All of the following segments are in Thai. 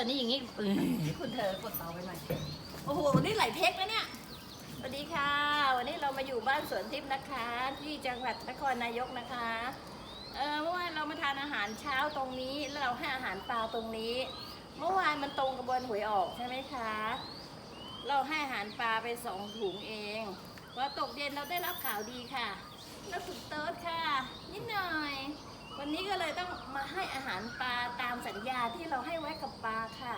ตอนนี้อย่างนี้เออคุณเธอกดเตาไปหน่อยโอ้โหวันี่หลเทคแล้วเนี่ยสวัสดีค่ะ วันนี้เรามาอยู่บ้านสวนทิพย์นะคะ ที่จังหวัดนครนายกนะคะเออเมื่อวานเรามาทานอาหารเช้าตรงนี้แล้วเราให้อาหารปลาตรงนี้ เมื่อวานมันตรงกับวนหวยออกใช่ไหมคะ เราให้อาหารปลาไปสองถุงเองพอตกเย็นเราได้รับข่าวดีค่ะแล้วสุดเติร์ดค่ะ นิดหน่อย วันนี้ก็เลยต้องมาให้อาหารปลา ญาที่เราให้ไว้กับปลาค่ะ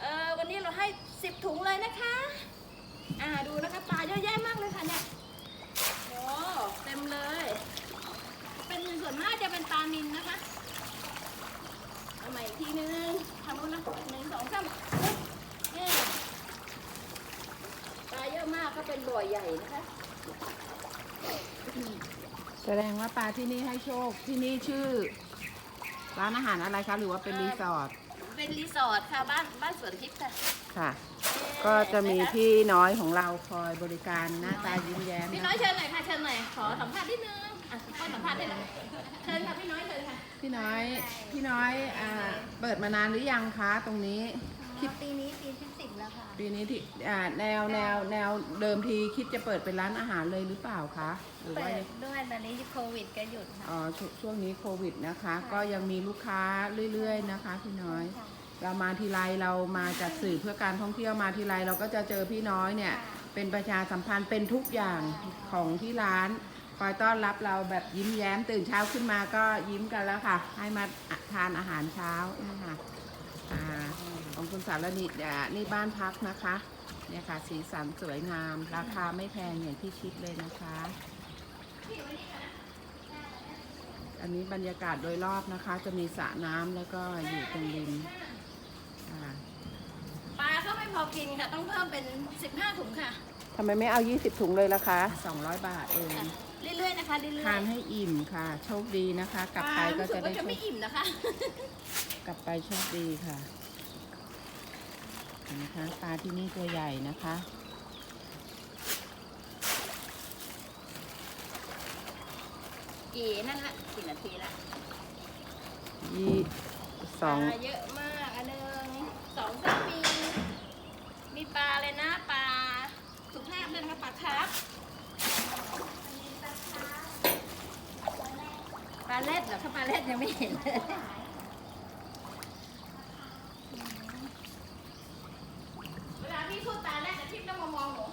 เออวันนี้เราให้สิบถุงเลยนะคะ อ่าดูนะคะปลาเยอะแยะมากเลยค่ะเนี่ยโอ้เต็มเลย เป็นส่วนมากจะเป็นปลานินนะคะเอาใหม่อีกทีนึงทำนู้นนะหนึ่งสองสามปึ๊บเนี่ยปลาเยอะมากก็เป็นบ่อใหญ่นะคะแสดงว่าปลาที่นี่ให้โชคที่นี่ชื่อ ร้านอาหารอะไรคะหรือว่าเป็นรีสอร์ทเป็นรีสอร์ทค่ะบ้านบ้านสวนทิพย์ค่ะ ค่ะ ก็จะมีพี่น้อยของเราคอยบริการหน้าตายิ้มแย้มพี่นะน้อยเชิญหน่อยค่ะเชิญหน่อยขอสัมภาษณ์นิดนึงอะขอสัมภาษณ์ได้เลยเชิญค่ะพี่น้อยเชิญค่ะพี่น้อยพี่น้อยอ่าเปิดมานานหรือยังคะตรงนี้ คิดปีนี้ปีที่สิบแล้วค่ะ ปีนี้ที่อ่าแนวแนวแนวเดิมทีคิดจะเปิดเป็นร้านอาหารเลยหรือเปล่าคะหรือเปิว่าดด้วยตอนนี้โควิดก็หยุดค่ะ อ๋อชวช่วงนี้โควิดนะคะก็ยังมีลูกค้าเรื่อยๆนะคะ พี่น้อย ค่ะ เรามาทีไรเรามาจากสื่อเพื่อการท่องเที่ยวมาทีไรเราก็จะเจอพี่น้อยเนี่ยเป็นประชาสัมพันธ์เป็นทุกอย่างของที่ร้านคอยต้อนรับเราแบบยิ้มแย้มตื่นเช้าขึ้นมาก็ยิ้มกันแล้วค่ะ ให้มาทานอาหารเช้านี่ค่ะ อ่าของคุณสารนิดอะนี่บ้านพักนะคะ เนี่ยค่ะ สีสันสวยงาม ราคาไม่แพงอย่างที่คิดเลยนะคะ อันนี้บรรยากาศโดยรอบนะคะ จะมีสระน้ำแล้วก็อยู่ตรงริมอ่าปลาก็ไม่พอกินค่ะ ต้องเพิ่มเป็น 15 ถุงค่ะ ทำไมไม่เอา 20 ถุงเลยล่ะคะ 200 บาทเอง เรื่อยๆนะคะเรื่อยๆทานให้อิ่มค่ะ โชคดีนะคะ กลับไปก็รู้สึจะกได้ว่าจะไม่อิ่มนะคะ กลับไปโชคดีค่ะเห็นนะคะปลาที่นี่ตัวใหญ่นะคะ กี่นั่นละกี่นาทีละยี่สองปลาเยอะมากอันหนึ่งสองสามมี มีปลาเลยนะปลาสุภาพเลยนะคะปลาครับปลาเล็ดเหรอคะปลาเล็ดยังไม่เห็นเลยเวลาพี่พูดปลาเล็ดแต่พี่ต้องมามองหนู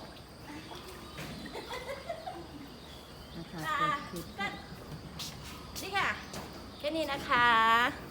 นะคะปลาเป็นคลิปก็นี่ค่ะแค่นี้นะคะ